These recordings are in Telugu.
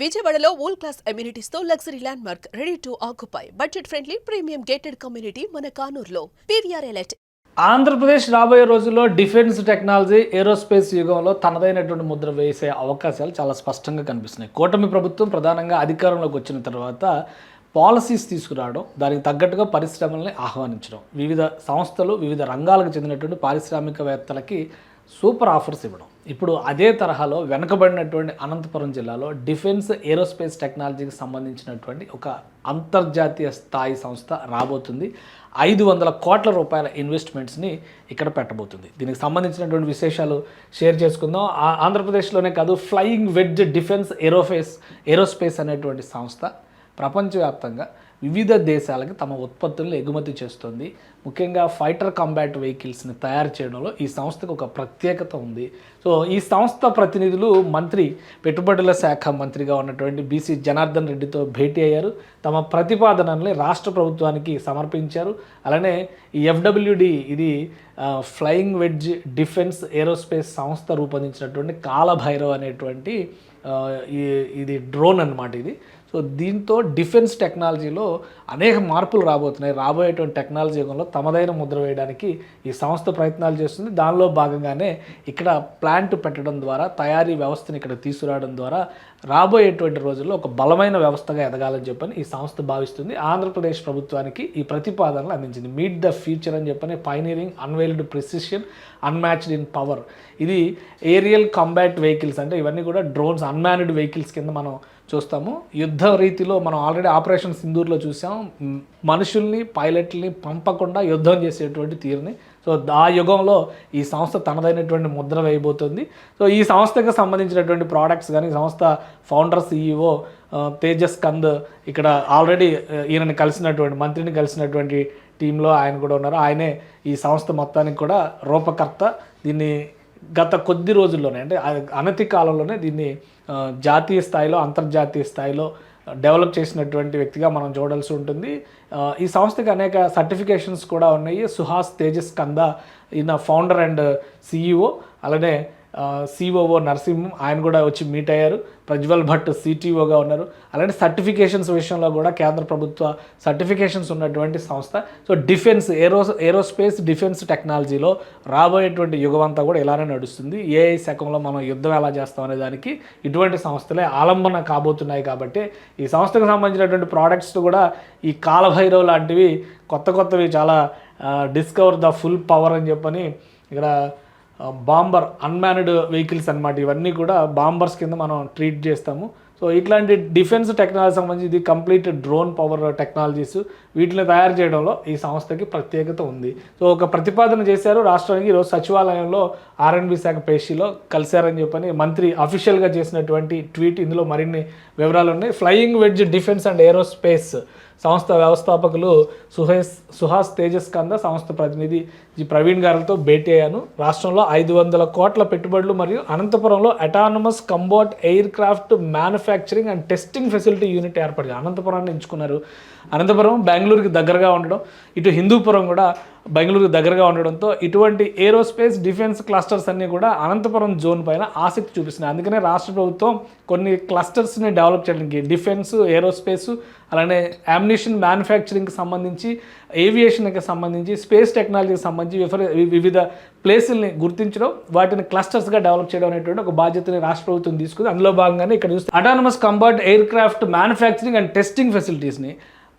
విజయవాడలో world class అమ్యూనిటీస్తో luxury landmark ready to occupy. Budget friendly premium gated community మన కానూరులో. పీవీఆర్ ఎలైట్ ఆంధ్రప్రదేశ్ రాబోయే రోజుల్లో డిఫెన్స్ టెక్నాలజీ ఏరోస్పేస్ యుగంలో తనదైనటువంటి ముద్ర వేసే అవకాశాలు చాలా స్పష్టంగా కనిపిస్తున్నాయి. కూటమి ప్రభుత్వం ప్రధానంగా అధికారంలోకి వచ్చిన తర్వాత పాలసీస్ తీసుకురావడం దానికి తగ్గట్టుగా పరిశ్రమల్ని ఆహ్వానించడం వివిధ సంస్థలు వివిధ రంగాలకు చెందినటువంటి పారిశ్రామికవేత్తలకి సూపర్ ఆఫర్స్ ఇవ్వడం. ఇప్పుడు అదే తరహాలో వెనకబడినటువంటి అనంతపురం జిల్లాలో డిఫెన్స్ ఏరోస్పేస్ టెక్నాలజీకి సంబంధించినటువంటి ఒక అంతర్జాతీయ స్థాయి సంస్థ రాబోతుంది. ఐదు వందల కోట్ల రూపాయల ఇన్వెస్ట్మెంట్స్ని ఇక్కడ పెట్టబోతుంది. దీనికి సంబంధించినటువంటి విశేషాలు షేర్ చేసుకుందాం. ఆ- ఆంధ్రప్రదేశ్లోనే కాదు ఫ్లయింగ్ వెడ్జ్ డిఫెన్స్ ఏరోఫేస్ ఏరోస్పేస్ అనేటువంటి సంస్థ ప్రపంచవ్యాప్తంగా వివిధ దేశాలకు తమ ఉత్పత్తులను ఎగుమతి చేస్తుంది. ముఖ్యంగా ఫైటర్ కాంబాట్ వెహికల్స్ని తయారు చేయడంలో ఈ సంస్థకు ఒక ప్రత్యేకత ఉంది. సో ఈ సంస్థ ప్రతినిధులు మంత్రి పెట్టుబడుల శాఖ మంత్రిగా ఉన్నటువంటి బీసీ జనార్దన్ రెడ్డితో భేటీ అయ్యారు. తమ ప్రతిపాదనల్ని రాష్ట్ర ప్రభుత్వానికి సమర్పించారు. అలానే ఈ ఎఫ్డబ్ల్యూడి ఇది ఫ్లయింగ్ వెడ్జ్ డిఫెన్స్ ఏరోస్పేస్ సంస్థ రూపొందించినటువంటి కాలభైరవ్ అనేటువంటి ఈ- ఇది డ్రోన్ అన్నమాట ఇది. సో దీంతో డిఫెన్స్ టెక్నాలజీలో అనేక మార్పులు రాబోతున్నాయి. రాబోయేటువంటి టెక్నాలజీ యుగంలో తమదైన ముద్ర వేయడానికి ఈ సంస్థ ప్రయత్నాలు చేస్తుంది. దానిలో భాగంగానే ఇక్కడ ప్లాంట్ పెట్టడం ద్వారా తయారీ వ్యవస్థను ఇక్కడ తీసుకురావడం ద్వారా రాబోయేటువంటి రోజుల్లో ఒక బలమైన వ్యవస్థగా ఎదగాలని చెప్పని ఈ సంస్థ భావిస్తుంది. ఆంధ్రప్రదేశ్ ప్రభుత్వానికి ఈ ప్రతిపాదనలు అందించింది. మీట్ ద ఫ్యూచర్ అని చెప్పని pioneering unveiled precision unmatched in power ఇది ఏరియల్ కంబాట్ వెహికల్స్ అంటే ఇవన్నీ కూడా డ్రోన్స్ అన్మ్యాన్డ్ వెహికల్స్ కింద మనం చూస్తాము. యుద్ధ రీతిలో మనం ఆల్రెడీ ఆపరేషన్ సింధూర్లో చూసాం. మనుషుల్ని పైలట్ని పంపకుండా యుద్ధం చేసేటువంటి తీరుని. సో ఆ యుగంలో ఈ సంస్థ తనదైనటువంటి ముద్ర వేయబోతుంది. సో ఈ సంస్థకు సంబంధించినటువంటి ప్రోడక్ట్స్ కానీ సంస్థ ఫౌండర్ సీఈఓ తేజస్ కంద్ ఇక్కడ ఆల్రెడీ ఈయనని కలిసినటువంటి మంత్రిని కలిసినటువంటి టీంలో ఆయన కూడా ఉన్నారు. ఆయనే ఈ సంస్థ మొత్తానికి కూడా రూపకర్త. దీన్ని గత కొద్ది రోజుల్లోనే అంటే అనతి కాలంలోనే దీన్ని జాతీయ స్థాయిలో అంతర్జాతీయ స్థాయిలో డెవలప్ చేసినటువంటి వ్యక్తిగా మనం చూడాల్సి ఉంటుంది. ఈ సంస్థకి అనేక సర్టిఫికేషన్స్ కూడా ఉన్నాయి. సుహాస్ తేజస్ కంద ఈయన ఫౌండర్ అండ్ సిఇఓ అలానే సిఓఓ నరసింహం ఆయన కూడా వచ్చి మీట్ అయ్యారు. ప్రజ్వల్ భట్ సిటీఓగా ఉన్నారు. అలాంటి సర్టిఫికేషన్స్ విషయంలో కూడా కేంద్ర ప్రభుత్వ సర్టిఫికేషన్స్ ఉన్నటువంటి సంస్థ. So defence aero aerospace defence టెక్నాలజీలో రాబోయేటువంటి యుగం అంతా కూడా ఇలానే నడుస్తుంది. ఏఐ శకంలో మనం యుద్ధం ఎలా చేస్తాం అనే దానికి ఇటువంటి సంస్థలే ఆలంబన కాబోతున్నాయి కాబట్టి ఈ సంస్థకు సంబంధించినటువంటి ప్రోడక్ట్స్ కూడా ఈ కాలభైరవ్ లాంటివి కొత్త కొత్తవి చాలా డిస్కవర్ ద ఫుల్ పవర్ అని చెప్పని ఇక్కడ బాంబర్ అన్మ్యాన్డ్ వెహికల్స్ అన్నమాట. ఇవన్నీ కూడా బాంబర్స్ కింద మనం ట్రీట్ చేస్తాము. సో ఇట్లాంటి డిఫెన్స్ టెక్నాలజీ సంబంధించి ఇది కంప్లీట్ డ్రోన్ పవర్ టెక్నాలజీస్ వీటిని తయారు చేయడంలో ఈ సంస్థకి ప్రత్యేకత ఉంది. సో ఒక ప్రతిపాదన చేశారు రాష్ట్రానికి. ఈరోజు సచివాలయంలో ఆర్ఎన్బి శాఖ పేషీలో కలిశారని చెప్పని మంత్రి అఫీషియల్గా చేసినటువంటి ట్వీట్ ఇందులో మరిన్ని వివరాలు ఉన్నాయి. Flying wedge defence and aerospace సంస్థ వ్యవస్థాపకులు సుహేస్ సుహాస్ తేజస్ కంద సంస్థ ప్రతినిధి జి ప్రవీణ్ గారితో భేటీ అయ్యాను. రాష్ట్రంలో ఐదు వందల కోట్ల పెట్టుబడులు మరియు అనంతపురంలో autonomous combat aircraft manufacturing and testing facility unit ఏర్పడింది. అనంతపురాన్ని ఎంచుకున్నారు. అనంతపురం బెంగళూరుకి దగ్గరగా ఉండడం. ఇటు హిందూపురం కూడా బెంగళూరు దగ్గరగా ఉండడంతో ఇటువంటి ఏరోస్పేస్ డిఫెన్స్ క్లస్టర్స్ అన్నీ కూడా అనంతపురం జోన్ పైన ఆసక్తి చూపిస్తున్నాయి. అందుకనే రాష్ట్ర ప్రభుత్వం కొన్ని క్లస్టర్స్ని డెవలప్ చేయడానికి డిఫెన్స్ ఏరోస్పేస్ అలానే అమ్యునిషన్ మ్యానుఫ్యాక్చరింగ్కి సంబంధించి ఏవియేషన్కి సంబంధించి స్పేస్ టెక్నాలజీకి సంబంధించి విఫర- వి- వివిధ ప్లేసుల్ని గుర్తించడం వాటిని క్లస్టర్స్గా డెవలప్ చేయడం అనేటువంటి ఒక బాధ్యతని రాష్ట్ర ప్రభుత్వం తీసుకుంది. అందులో భాగంగానే ఇక్కడ చూస్తే autonomous combat aircraft manufacturing and testing ఫెసిలిటీస్ని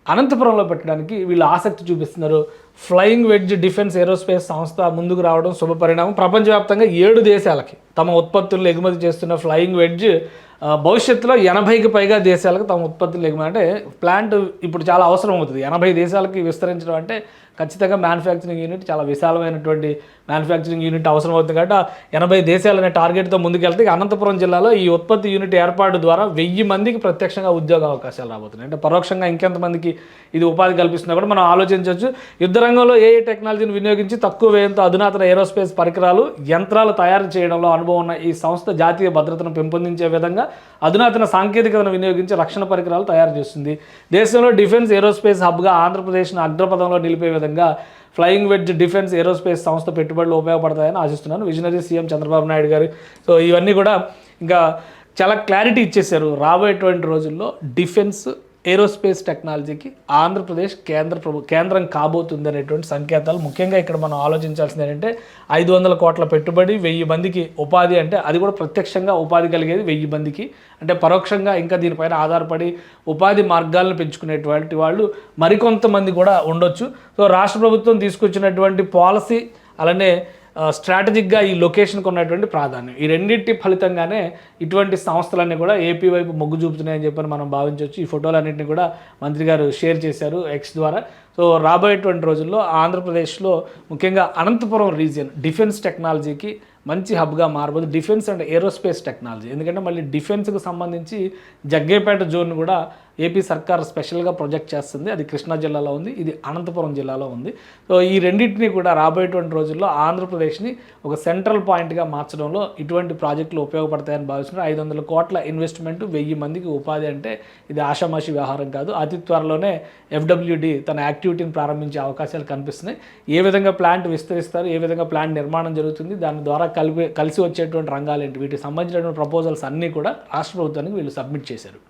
అనంతపురంలో పెట్టడానికి వీళ్ళు ఆసక్తి చూపిస్తున్నారు. ఫ్లయింగ్ వెడ్జ్ డిఫెన్స్ ఏరోస్పేస్ సంస్థ ముందుకు రావడం శుభపరిణామం ప్రపంచవ్యాప్తంగా ఏడు దేశాలకి తమ ఉత్పత్తులను ఎగుమతి చేస్తున్న ఫ్లయింగ్ వెడ్జ్ భవిష్యత్తులో ఎనభైకి పైగా దేశాలకు తమ ఉత్పత్తులు ఎగుమతి అంటే ప్లాంట్ ఇప్పుడు చాలా అవసరం అవుతుంది. ఎనభై దేశాలకి విస్తరించడం అంటే ఖచ్చితంగా మ్యానుఫ్యాక్చరింగ్ యూనిట్ చాలా విశాలమైనటువంటి మ్యానుఫ్యాక్చరింగ్ యూనిట్ అవసరం అవుతుంది కాబట్టి ఎనభై దేశాలనే టార్గెట్తో ముందుకెళ్తే అనంతపురం జిల్లాలో ఈ ఉత్పత్తి యూనిట్ ఏర్పాటు ద్వారా వెయ్యి మందికి ప్రత్యక్షంగా ఉద్యోగ అవకాశాలు రాబోతున్నాయి. అంటే పరోక్షంగా ఇంకెంతమందికి ఇది ఉపాధి కల్పిస్తున్నా కూడా మనం ఆలోచించవచ్చు. యుద్ధ రంగంలో ఏ టెక్నాలజీని వినియోగించి తక్కువ వ్యయంతో అధునాతన ఏరోస్పేస్ పరికరాలు యంత్రాలు తయారు చేయడంలో అనుభవం ఉన్న ఈ సంస్థ జాతీయ భద్రతను పెంపొందించే విధంగా అధునాతన సాంకేతికతను వినియోగించి రక్షణ పరికరాలు తయారు చేస్తుంది. దేశంలో డిఫెన్స్ ఏరోస్పేస్ హబ్గా ఆంధ్రప్రదేశ్ను అగ్రపథంలో నిలిపే విధంగా ఫ్లయింగ్ వెడ్జ్ డిఫెన్స్ ఏరోస్పేస్ సంస్థ పెట్టుబడులు ఉపయోగపడతాయని ఆశిస్తున్నాను. విజనరీ సీఎం చంద్రబాబు నాయుడు గారు. సో ఇవన్నీ కూడా ఇంకా చాలా క్లారిటీ ఇచ్చేశారు రాబోయేటువంటి రోజుల్లో డిఫెన్స్ ఏరోస్పేస్ టెక్నాలజీకి ఆంధ్రప్రదేశ్ కేంద్ర ప్రభు కేంద్రం కాబోతుంది అనేటువంటి సంకేతాలు. ముఖ్యంగా ఇక్కడ మనం ఆలోచించాల్సింది ఏంటంటే ఐదు వందల కోట్ల పెట్టుబడి వెయ్యి మందికి ఉపాధి అంటే అది కూడా ప్రత్యక్షంగా ఉపాధి కలిగేది వెయ్యి మందికి. అంటే పరోక్షంగా ఇంకా దీనిపైన ఆధారపడి ఉపాధి మార్గాలను పెంచుకునేటువంటి వాళ్ళు మరికొంతమంది కూడా ఉండొచ్చు. సో రాష్ట్ర ప్రభుత్వం తీసుకొచ్చినటువంటి పాలసీ అలానే స్ట్రాటజిక్గా ఈ లొకేషన్కి ఉన్నటువంటి ప్రాధాన్యం. ఈ రెండింటి ఫలితంగానే ఇటువంటి సంస్థలన్నీ కూడా ఏపీ వైపు మొగ్గు చూపుతున్నాయని చెప్పని మనం భావించవచ్చు. ఈ ఫోటోలన్నింటినీ కూడా మంత్రి గారు షేర్ చేశారు ఎక్స్ ద్వారా. సో రాబోయేటువంటి రోజుల్లో ఆంధ్రప్రదేశ్లో ముఖ్యంగా అనంతపురం రీజియన్ డిఫెన్స్ టెక్నాలజీకి మంచి హబ్గా మారబోదు. డిఫెన్స్ అండ్ ఏరోస్పేస్ టెక్నాలజీ ఎందుకంటే మళ్ళీ డిఫెన్స్కి సంబంధించి జగ్గేపేట జోన్ కూడా ఏపీ సర్కార్ స్పెషల్గా ప్రొజెక్ట్ చేస్తుంది. అది కృష్ణా జిల్లాలో ఉంది ఇది అనంతపురం జిల్లాలో ఉంది. సో ఈ రెండింటిని కూడా రాబోయేటువంటి రోజుల్లో ఆంధ్రప్రదేశ్ని ఒక సెంట్రల్ పాయింట్గా మార్చడంలో ఇటువంటి ప్రాజెక్టులు ఉపయోగపడతాయని భావిస్తున్నారు. ఐదు వందల కోట్ల ఇన్వెస్ట్మెంట్ వెయ్యి మందికి ఉపాధి అంటే ఇది ఆషామాషి వ్యవహారం కాదు. అతి త్వరలోనే ఎఫ్డబ్ల్యూడి తన యాక్టివిటీని ప్రారంభించే అవకాశాలు కనిపిస్తున్నాయి. ఏ విధంగా ప్లాంట్ విస్తరిస్తారు ఏ విధంగా ప్లాంట్ నిర్మాణం జరుగుతుంది దాని ద్వారా కలిపి కలిసి వచ్చేటువంటి రంగాలు ఏంటి? వీటికి సంబంధించినటువంటి ప్రపోజల్స్ అన్నీ కూడా రాష్ట్ర ప్రభుత్వానికి వీళ్ళు సబ్మిట్ చేశారు.